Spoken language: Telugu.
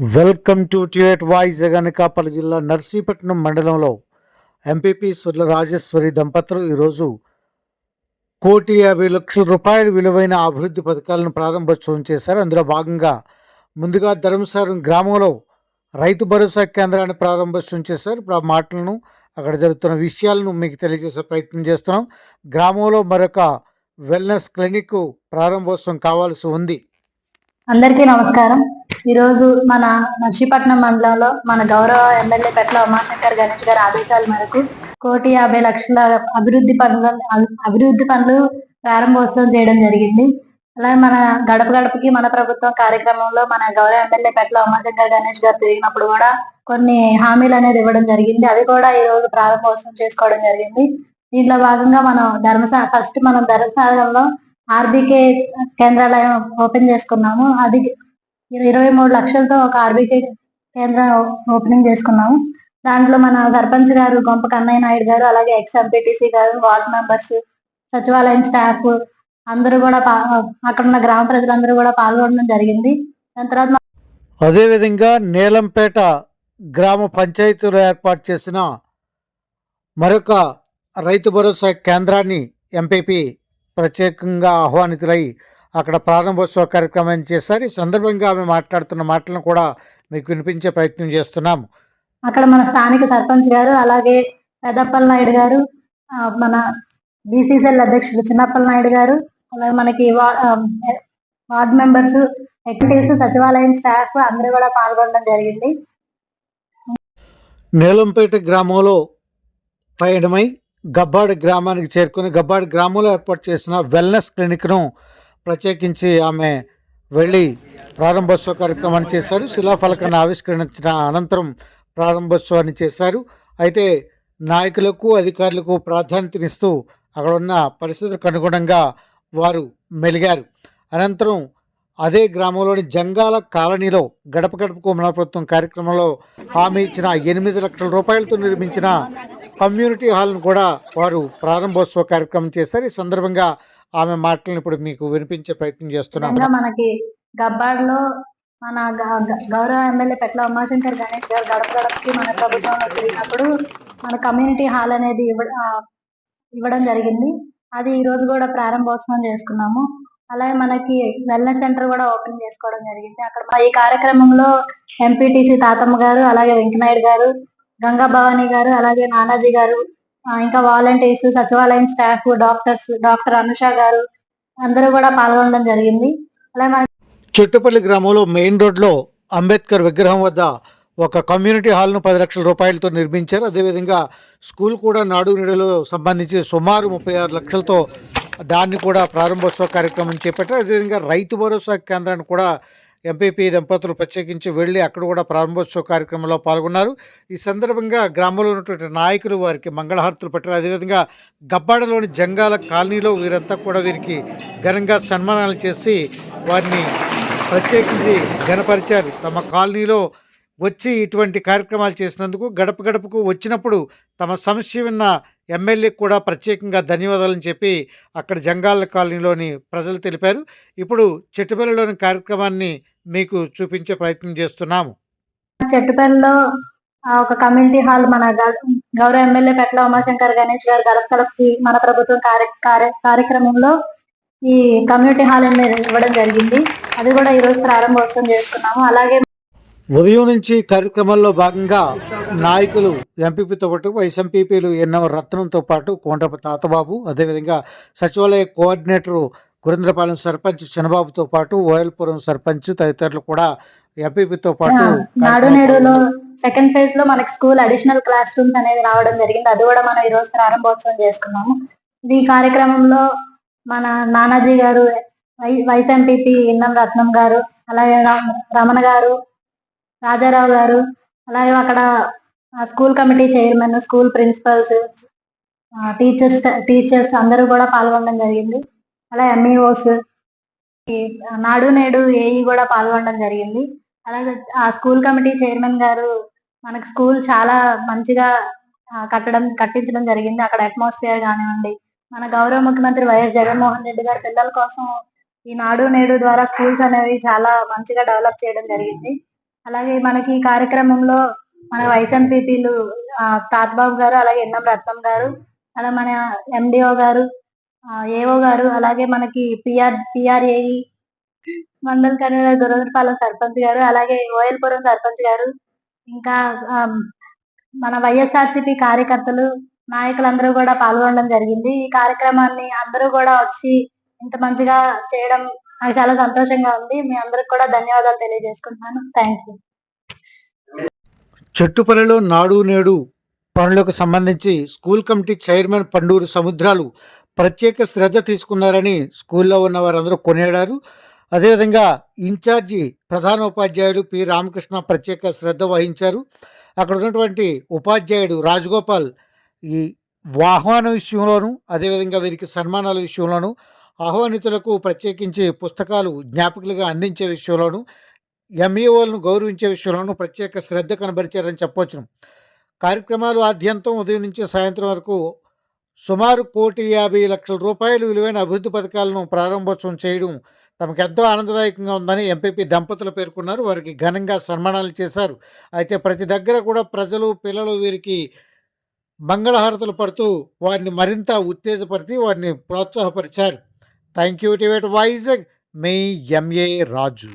వెల్కమ్ టు ట్యూట్ వాయిస్ అనకాపల్లి జిల్లా నర్సీపట్నం మండలంలో ఎంపీపీ సుర్ల రాజేశ్వరి దంపతులు ఈరోజు కోటి యాభై లక్షల రూపాయల విలువైన అభివృద్ధి పథకాలను ప్రారంభోత్సవం చేశారు. అందులో భాగంగా ముందుగా ధర్మసారం గ్రామంలో రైతు భరోసా కేంద్రాన్ని ప్రారంభోత్సవం చేశారు. ఇప్పుడు ఆ మాటలను అక్కడ జరుగుతున్న విషయాలను మీకు తెలియజేసే ప్రయత్నం చేస్తున్నాం. గ్రామంలో మరొక వెల్నెస్ క్లినిక్ ప్రారంభోత్సవం కావాల్సి ఉంది. అందరికీ నమస్కారం. ఈరోజు మన నర్సీపట్నం మండలంలో మన గౌరవ ఎమ్మెల్యే పెట్ల ఉమాశంకర్ గణేష్ గారి ఆదేశాల మేరకు కోటి యాభై లక్షల అభివృద్ధి పనులు అభివృద్ధి పనులు ప్రారంభోత్సవం చేయడం జరిగింది. అలాగే మన గడప గడపకి మన ప్రభుత్వం కార్యక్రమంలో మన గౌరవ ఎమ్మెల్యే పెట్ల ఉమాశంకర్ గణేష్ గారు తిరిగినప్పుడు కూడా కొన్ని హామీలు అనేది ఇవ్వడం జరిగింది. అవి కూడా ఈ రోజు ప్రారంభోత్సవం చేసుకోవడం జరిగింది. దీంట్లో భాగంగా మనం ధర్మసా ఫస్ట్ మనం ధర్మసాగరంలో ఆర్బీకే కేంద్రాలయం ఓపెన్ చేసుకున్నాము. అది ఇరవై మూడు లక్షలతో ఒక ఆర్బీకే కేంద్రం ఓపెనింగ్ చేసుకున్నాము. దాంట్లో మన సర్పంచ్ గారు గొంప కన్నయ్య నాయుడు గారు అలాగే ex MPTC garu ward members సచివాలయం స్టాఫ్ అందరూ కూడా అక్కడ ఉన్న గ్రామ ప్రజలందరూ కూడా పాల్గొనడం జరిగింది. దాని తర్వాత అదేవిధంగా నీలంపేట గ్రామ పంచాయతీలో ఏర్పాటు చేసిన మరొక రైతు భరోసా కేంద్రాన్ని ఎంపీపీ ప్రత్యేకంగా ఆహ్వానితులై అక్కడ ప్రారంభోత్సవ కార్యక్రమాన్ని చేశారు. ఈ సందర్భంగా ఆమె మాట్లాడుతున్న మాటలను కూడా మీకు వినిపించే ప్రయత్నం చేస్తున్నాము అక్కడ మన స్థానిక సర్పంచ్ గారు అలాగే పెద్దప్పల నాయుడు గారు మన బీసీసీఎల్ అధ్యక్షుడు చిన్నప్పల నాయుడు గారు అలాగే మనకి వార్డ్ మెంబర్స్ ఎక్టివిటీస్ సచివాలయం స్టాఫ్ అందరూ కూడా పాల్గొనడం జరిగింది. నీలంపేట గ్రామంలో పయనమై గబ్బాడి గ్రామానికి చేరుకుని గబ్బాడి గ్రామంలో ఏర్పాటు చేసిన వెల్నెస్ క్లినిక్ను ప్రత్యేకించి ఆమె వెళ్ళి ప్రారంభోత్సవ కార్యక్రమాన్ని చేశారు. శిలాఫలకాన్ని ఆవిష్కరించిన అనంతరం ప్రారంభోత్సవాన్ని చేశారు. అయితే నాయకులకు అధికారులకు ప్రాధాన్యతనిస్తూ అక్కడ ఉన్న పరిస్థితులకు అనుగుణంగా వారు మెలిగారు. అనంతరం అదే గ్రామంలోని జంగాల కాలనీలో గడప గడపకు మన ప్రభుత్వం కార్యక్రమంలో హామీ ఇచ్చిన ఎనిమిది లక్షల రూపాయలతో నిర్మించిన కమ్యూనిటీ హాల్ను కూడా వారు ప్రారంభోత్సవ కార్యక్రమం చేశారు. ఈ సందర్భంగా ఆమె మాటలను ఇప్పుడు మీకు వినిపించే ప్రయత్నం చేస్తున్నాం మనకి గబ్బాడ్లో మన గౌరవ ఎమ్మెల్యే పెట్ల ఉమాశంకర్ గణేష్ గారు గడప గడపకి మన ప్రభుత్వంలో తిరిగినప్పుడు మన కమ్యూనిటీ హాల్ అనేది ఇవ్వడం జరిగింది. అది ఈ రోజు కూడా ప్రారంభోత్సవం చేసుకున్నాము. అలాగే మనకి వెల్నెస్ సెంటర్ కూడా ఓపెన్ చేసుకోవడం జరిగింది. అక్కడ ఈ కార్యక్రమంలో ఎంపీటీసీ తాతమ్మ గారు అలాగే వెంకనాయుడు గారు గంగా భవానీ గారు అలాగే నానాజీ గారు ఆ, ఇంకా వాలంటీర్స్ సచివాలయం స్టాఫ్ డాక్టర్స్ డాక్టర్ అనుష గారు అందరూ కూడా పాల్గొనడం జరిగింది. అలాగే మన చుట్టుపల్లి గ్రామంలో మెయిన్ రోడ్లో అంబేద్కర్ విగ్రహం వద్ద ఒక కమ్యూనిటీ హాల్ను పది లక్షల రూపాయలతో నిర్మించారు. అదేవిధంగా స్కూల్ కూడా నాడు నీడలో సంబంధించి సుమారు ముప్పై ఆరు లక్షలతో దాన్ని కూడా ప్రారంభోత్సవ కార్యక్రమం చేపట్టారు. అదేవిధంగా రైతు భరోసా కేంద్రాన్ని కూడా ఎంపీపీ దంపతులు ప్రత్యేకించి వెళ్ళి అక్కడ కూడా ప్రారంభోత్సవ కార్యక్రమంలో పాల్గొన్నారు. ఈ సందర్భంగా గ్రామంలో ఉన్నటువంటి నాయకులు వారికి మంగళహారతులు పెట్టారు. అదేవిధంగా గబ్బాడలోని జంగాల కాలనీలో వీరంతా కూడా వీరికి ఘనంగా సన్మానాలు చేసి వారిని ప్రత్యేకించి ఘనపరిచారు. తమ కాలనీలో వచ్చి ఇటువంటి కార్యక్రమాలు చేసినందుకు గడప గడపకు వచ్చినప్పుడు తమ సమస్య విన్న ఎమ్మెల్యేకి కూడా ప్రత్యేకంగా ధన్యవాదాలని చెప్పి అక్కడ జంగాల కాలనీలోని ప్రజలు తెలిపారు. ఇప్పుడు చెట్టుపల్లిలోని కార్యక్రమాన్ని మీకు చూపించే ప్రయత్నం చేస్తున్నాము. చెట్టుపల్లిలో ఒక కమ్యూనిటీ హాల్ మన గ- గౌరవ ఎమ్మెల్యే పెట్ల ఉమాశంకర్ గణేష్ గారు గడప మన ప్రభుత్వం కార్య కార్యక్రమంలో ఈ కమ్యూనిటీ హాల్ అనేది ఇవ్వడం జరిగింది. అది కూడా ఈ రోజు ప్రారంభోత్సవం చేసుకున్నాము అలాగే ఉదయం నుంచి కార్యక్రమంలో భాగంగా నాయకులు ఎంపీపీతో పాటు వైస్ ఎంపీపీలు ఎన్నవ రత్నంతో పాటు కోండ్రప తాతబాబు అదేవిధంగా సచివాలయ కోఆర్డినేటర్ గురేంద్రపాలెం సర్పంచ్ చిన్నబాబుతో పాటు ఓయల్పురం సర్పంచ్ తదితరులు కూడా ఎంపీపీతో పాటు నాడు నేడులో సెకండ్ ఫేజ్లో మనకి స్కూల్ అడిషనల్ క్లాస్ రూమ్స్ అనేది రావడం జరిగింది. అది కూడా మనం ఈ రోజు ప్రారంభోత్సవం చేసుకున్నాము. ఈ కార్యక్రమంలో మన నానాజీ గారు వై- వైస్ ఎంపీపీ ఇన్నం రత్నం గారు అలాగే రమణ గారు రాజారావు గారు అలాగే అక్కడ school committee chairman school principals teachers teachers అందరూ కూడా పాల్గొనడం జరిగింది. అలాగే ఎంఈఓస్ నాడు నేడు ఏఈ కూడా పాల్గొనడం జరిగింది. అలాగే ఆ స్కూల్ కమిటీ చైర్మన్ గారు మనకు స్కూల్ చాలా మంచిగా కట్టడం కట్టించడం జరిగింది. అక్కడ అట్మాస్ఫియర్ కానివ్వండి మన గౌరవ ముఖ్యమంత్రి వైఎస్ జగన్మోహన్ రెడ్డి గారు పిల్లల కోసం ఈ నాడు నేడు ద్వారా స్కూల్స్ అనేవి చాలా మంచిగా డెవలప్ చేయడం జరిగింది. అలాగే మనకి ఈ కార్యక్రమంలో మన వైస్ ఎంపీపీలు తాత్బాబు గారు అలాగే ఎన్ఎం రత్నం గారు అలా మన ఎండిఓ గారు ఏఓ గారు అలాగే మనకి PR PR AE mandal convener Duradapalem sarpanch garu అలాగే ఓయల్పురం సర్పంచ్ గారు ఇంకా మన వైఎస్ఆర్సిపి కార్యకర్తలు నాయకులందరూ కూడా పాల్గొనడం జరిగింది. ఈ కార్యక్రమాన్ని అందరూ కూడా వచ్చి ఇంత మంచిగా చేయడం నాకు చాలా సంతోషంగా ఉంది. మీ అందరికి కూడా ధన్యవాదాలు తెలియజేసుకుంటున్నాను. థ్యాంక్ యూ చెట్టుపల్లిలో నాడు నేడు పనులకు సంబంధించి స్కూల్ కమిటీ చైర్మన్ పండూరు సముద్రాలు ప్రత్యేక శ్రద్ధ తీసుకున్నారని స్కూల్లో ఉన్న వారందరూ కొనియాడారు. అదేవిధంగా ఇన్ఛార్జి ప్రధానోపాధ్యాయుడు పి. రామకృష్ణ ప్రత్యేక శ్రద్ధ వహించారు. అక్కడ ఉన్నటువంటి ఉపాధ్యాయుడు రాజగోపాల్ ఈ వాహన విషయంలోనూ అదేవిధంగా వీరికి సన్మానాల విషయంలోనూ ఆహ్వానితులకు ప్రత్యేకించి పుస్తకాలు జ్ఞాపికలుగా అందించే విషయంలోనూ ఎంఈఓలను గౌరవించే విషయంలోనూ ప్రత్యేక శ్రద్ధ కనబరిచారని చెప్పవచ్చును. కార్యక్రమాలు ఆద్యంతం ఉదయం నుంచి సాయంత్రం వరకు సుమారు కోటి యాభై లక్షల రూపాయలు విలువైన అభివృద్ధి పథకాలను ప్రారంభోత్సవం చేయడం తమకెంతో ఆనందదాయకంగా ఉందని ఎంపీపీ దంపతులు పేర్కొన్నారు. వారికి ఘనంగా సన్మానాలు చేశారు. అయితే ప్రతి దగ్గర కూడా ప్రజలు పిల్లలు వీరికి మంగళహారతలు పడుతూ వారిని మరింత ఉత్తేజపరిచి వారిని ప్రోత్సాహపరిచారు. థ్యాంక్ యూ టివేట్ వైజాగ్ మే ఎంఏ రాజు